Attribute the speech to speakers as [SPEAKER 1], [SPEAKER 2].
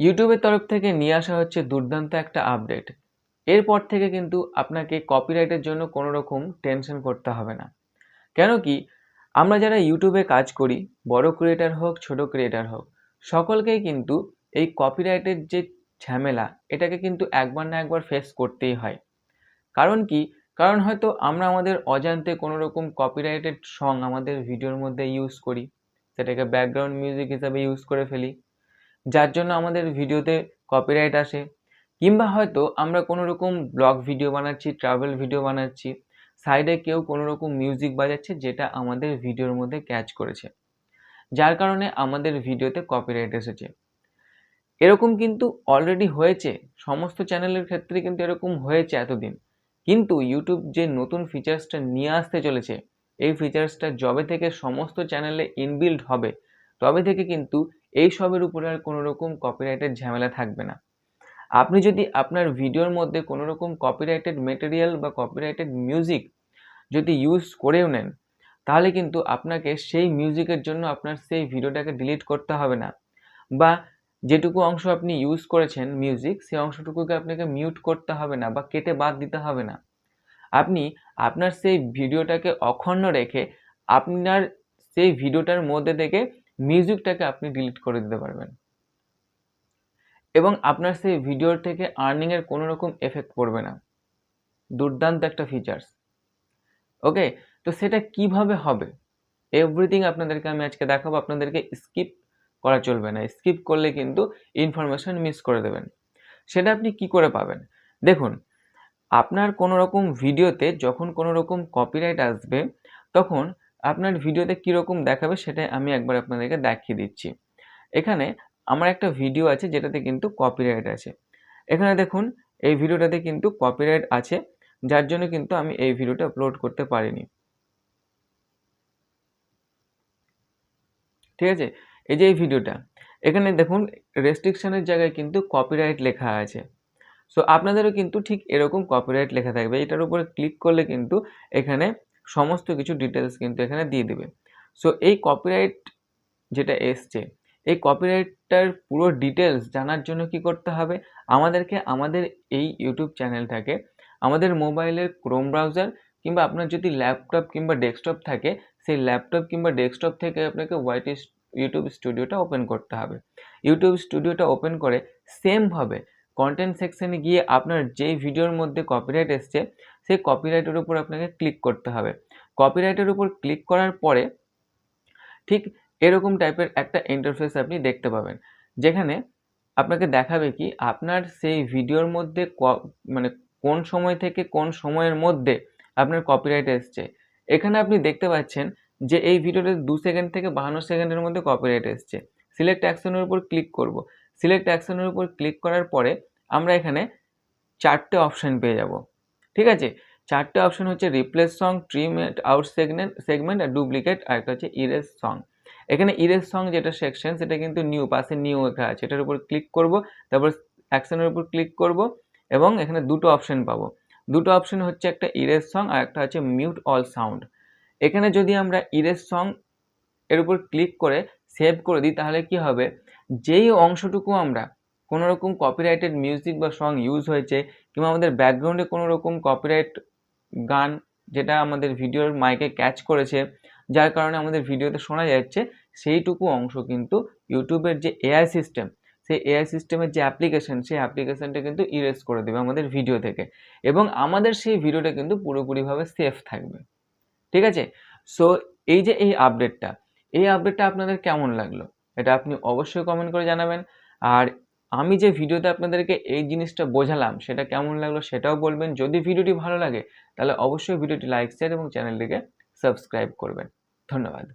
[SPEAKER 1] ইউটিউবের তরফ থেকে নিয়ে আসা হচ্ছে দুর্দান্ত একটা আপডেট এরপর থেকে কিন্তু আপনাকে কপিরাইটের জন্য কোনো রকম টেনশন করতে হবে না। কেন কি, আমরা যারা ইউটিউবে কাজ করি, বড় ক্রিয়েটার হোক, ছোট ক্রিয়েটার হোক, সকলকেই কিন্তু এই কপিরাইটের যে ঝামেলা, এটাকে কিন্তু একবার না একবার ফেস করতেই হয়। কারণ কি, কারণ হয়তো আমরা আমাদের অজান্তে কোনো রকম কপিরাইটেড সং আমাদের ভিডিওর মধ্যে ইউজ করি, সেটাকে ব্যাকগ্রাউন্ড মিউজিক হিসাবে ইউজ করে ফেলি। যার জন্য আমাদের ভিডিওতে কপিরাইট আসে। কিংবা হয়তো আমরা কোনো রকম ব্লগ ভিডিও বানাচ্ছি ট্রাভেল ভিডিও বানাচ্ছি সাইডে কেউ কোনো রকম মিউজিক বাজাচ্ছে যেটা আমাদের ভিডিওর মধ্যে ক্যাচ করেছে। যার কারণে আমাদের ভিডিওতে কপিরাইট এসেছে। এরকম কিন্তু অলরেডি হয়েছে, সমস্ত চ্যানেলের ক্ষেত্রে কিন্তু এরকম হয়েছে এতদিন। কিন্তু ইউটিউব যে নতুন ফিচার্সটা নিয়ে আসতে চলেছে, এই ফিচার্সটা যবে থেকে সমস্ত চ্যানেলে ইনবিল্ড হবে তবে থেকে কিন্তু এই সবের উপরে আর কোনো রকম কপিরাইটের ঝামেলা থাকবে না। আপনি যদি আপনার ভিডিওর মধ্যে কোনো রকম কপিরাইটেড মেটেরিয়াল বা কপিরাইটেড মিউজিক যদি ইউজ করেও নেন, তাহলে কিন্তু আপনাকে সেই মিউজিকের জন্য আপনার সেই ভিডিওটাকে ডিলিট করতে হবে না। বা যেটুকু অংশ আপনি ইউজ করেছেন মিউজিক সেই অংশটুকুকে আপনাকে মিউট করতে হবে না বা কেটে বাদ দিতে হবে না। আপনি আপনার সেই ভিডিওটাকে অখণ্ড রেখে আপনার সেই ভিডিওটার মধ্যে থেকে মিউজিকটাকে আপনি ডিলিট করে দিতে পারবেন। এবং আপনার সেই ভিডিওর থেকে আর্নিংয়ের কোনো রকম এফেক্ট পড়বে না। দুর্দান্ত একটা ফিচার্স ওকে তো সেটা কীভাবে হবে? এভরিথিং আপনাদেরকে আমি আজকে দেখাবো। আপনাদেরকে স্কিপ করা চলবে না। স্কিপ করলে কিন্তু ইনফরমেশন মিস করে দেবেন। সেটা আপনি কি করে পাবেন? দেখুন, আপনার কোনো রকম ভিডিওতে যখন কোনো রকম কপিরাইট আসবে, তখন আপনার ভিডিওতে কীরকম দেখাবে সেটাই আমি একবার আপনাদেরকে দেখিয়ে দিচ্ছি। এখানে আমার একটা ভিডিও আছে যেটাতে কিন্তু কপিরাইট আছে। এখানে দেখুন, এই ভিডিওটাতে কিন্তু কপিরাইট আছে, যার জন্য কিন্তু আমি এই ভিডিওটা আপলোড করতে পারিনি। ঠিক আছে? এই যে এই ভিডিওটা, এখানে দেখুন রেস্ট্রিকশানের জায়গায় কিন্তু কপিরাইট লেখা আছে। সো আপনাদেরও কিন্তু ঠিক এরকম কপিরাইট লেখা থাকবে। এটার উপরে ক্লিক করলে কিন্তু এখানে সমস্ত কিছু ডিটেলস কিন্তু এখানে দিয়ে দেবে। সো এই কপিরাইট যেটা এসছে, এই কপিরাইটটার পুরো ডিটেলস জানার জন্য কি করতে হবে? আমাদেরকে আমাদের এই ইউটিউব চ্যানেলটাকে আমাদের মোবাইলের ক্রোম ব্রাউজার কিংবা আপনার যদি ল্যাপটপ কিংবা ডেস্কটপ থাকে, সেই ল্যাপটপ কিংবা ডেস্কটপ থেকে আপনাকে হোয়াইট ইউটিউব স্টুডিওটা ওপেন করতে হবে। ইউটিউব স্টুডিওটা ওপেন করে সেমভাবে কন্টেন্ট সেকশানে গিয়ে আপনার যেই ভিডিওর মধ্যে কপিরাইট এসছে, সেই কপিরাইটের উপর আপনাকে ক্লিক করতে হবে। কপিরাইটের উপর ক্লিক করার পরে ঠিক এরকম টাইপের একটা ইন্টারফেস আপনি দেখতে পাবেন। যেখানে আপনাকে দেখাবে কি, আপনার সেই ভিডিওর মধ্যে মানে কোন সময় থেকে কোন সময়ের মধ্যে আপনার কপিরাইট এসছে। এখানে আপনি দেখতে পাচ্ছেন যে এই ভিডিওটা দু সেকেন্ড থেকে বাহান্ন সেকেন্ডের মধ্যে কপিরাইট এসছে। সিলেক্ট অ্যাকশনের উপর ক্লিক করব। সিলেক্ট অ্যাকশনের উপর ক্লিক করার পরে আমরা এখানে চারটে অপশান পেয়ে যাব। ঠিক আছে? চারটে অপশান হচ্ছে replace song trim out segment segment আর ডুপ্লিকেট আর একটা হচ্ছে ইরেজ সং এখানে ইরেজ সং যেটা সেকশন সেটা কিন্তু নিউ পাশে নিউ লেখা আছে। এটার উপর ক্লিক করব, তারপর অ্যাকশনের উপর ক্লিক করব এবং এখানে দুটো অপশান পাবো। দুটো অপশান হচ্ছে একটা ইরেজ সং আর একটা হচ্ছে মিউট অল সাউন্ড এখানে যদি আমরা ইরেজ সং এর উপর ক্লিক করে সেভ করে দিই, তাহলে কি হবে? যেই অংশটুকু আমরা কোনো রকম কপিরাইটেড মিউজিক বা সং ইউজ হয়েছে কিংবা আমাদের ব্যাকগ্রাউন্ডে কোনো রকম কপিরাইট গান যেটা আমাদের ভিডিওর মাইকে ক্যাচ করেছে, যার কারণে আমাদের ভিডিওতে শোনা যাচ্ছে, সেইটুকু অংশ কিন্তু ইউটিউবের যে এআই সিস্টেম সেই এআই সিস্টেমের যে অ্যাপ্লিকেশন সেই অ্যাপ্লিকেশনটা কিন্তু ইরেজ করে দেবে আমাদের ভিডিও থেকে এবং আমাদের সেই ভিডিওটা কিন্তু পুরোপুরিভাবে সেফ থাকবে। ঠিক আছে? সো এই যে এই আপডেটটা এই আপডেটটা আপনাদের কেমন লাগল? এটা আপনি অবশ্যই কমেন্ট করে জানাবেন। আর আমি যে ভিডিওতে আপনাদেরকে এই জিনিসটা বোঝালাম, সেটা কেমন লাগল সেটাও বলবেন। যদি ভিডিওটি ভালো লাগে, তাহলে অবশ্যই ভিডিওটি লাইক, শেয়ার এবং চ্যানেলটিকে সাবস্ক্রাইব করবেন। ধন্যবাদ।